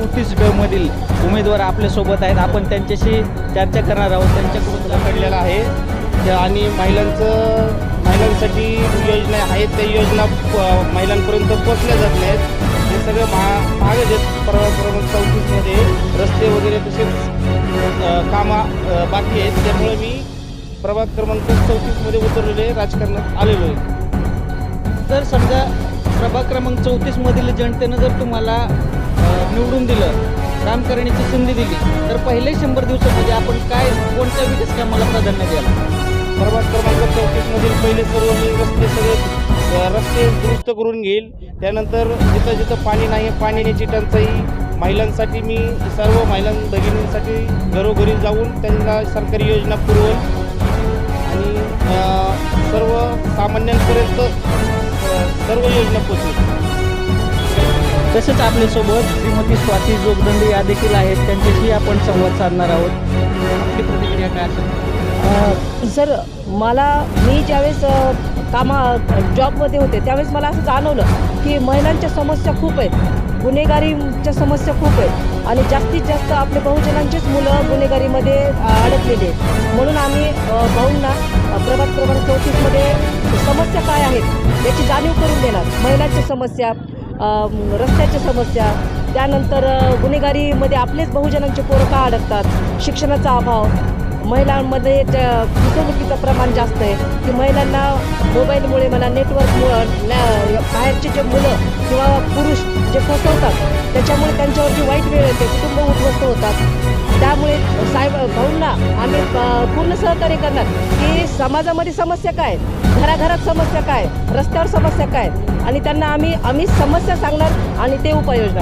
चौतीस बेमधील उमेदवार आपल्यासोबत आहेत. आपण त्यांच्याशी चर्चा करणार आहोत. त्यांच्याकडून पकडलेला आहे. आणि महिलांचं महिलांसाठी योजना आहेत. त्या योजना प- महिलांपर्यंत पोचल्या जात नाहीत हे सगळं महा महाग आहेत प्रभाग क्रमांक चौतीसमध्ये रस्ते वगैरे तसेच कामं बाकी आहेत. त्यामुळे मी प्रभाग क्रमांक चौतीसमध्ये उतरलेले राजकारणात आलेलो आहे. जर समजा प्रभाग क्रमांक चौतीसमधील जनतेनं जर तुम्हाला निवडून दिलं काम करण्याची संधी दिली तर पहिले शंभर दिवसामध्ये आपण काय कोणत्या विकास कामाला प्राधान्य द्यायला प्रभाग क्रमांक चौतीसमधील पहिले सर्व मी रस्ते सगळे रस्ते दुरुस्त करून घेईल. त्यानंतर जिथं जिथं पाणी नाही पाण्याची टंचाई महिलांसाठी मी सर्व महिलां भगिनींसाठी घरोघरी जाऊन त्यांना सरकारी योजना पुरवेल. आणि सर्व सामान्यांपर्यंत सर्व योजना पोचवेल. तसेच आपल्यासोबत श्रीमती स्वाती जोगदंडे या देखील आहेत. त्यांच्याशी आपण संवाद साधणार आहोत. आपली प्रतिक्रिया काय असेल? अ, सर मला मी ज्यावेळेस अ, कामा जॉबमध्ये होते त्यावेळेस मला असं जाणवलं की महिलांच्या समस्या खूप आहेत गुन्हेगारीच्या समस्या खूप आहेत आणि जास्तीत जास्त आपले बहुजनांचेच मुलं गुन्हेगारीमध्ये अ, अडकलेली आहेत. म्हणून आम्ही अ, भाऊंना अ, प्रभात क्रमांक चौतीसमध्ये समस्या काय आहेत याची जाणीव करून देणार महिलांच्या समस्या रस्त्याच्या समस्या त्यानंतर गुन्हेगारीमध्ये आपलेच बहुजनांचे पोरं का अडकतात? शिक्षणाचा अभाव. महिलांमध्ये त्या फसवणुकीचं प्रमाण जास्त आहे. की महिलांना मोबाईलमुळे म्हणा नेटवर्कमुळं बाहेरचे जे मुलं किंवा पुरुष जे फसवतात त्याच्यामुळे त्यांच्यावरती वाईट वेळ येते कुटुंब उद्ध्वस्त होतात. त्यामुळे साहेब भाऊंना आम्ही पूर्ण सहकार्य करणार. की समाजामध्ये समस्या काय? आहेत, घराघरात समस्या काय? रस्त्यावर समस्या काय? आहेत आणि त्यांना आम्ही आम्ही समस्या सांगणार आणि ते उपाययोजना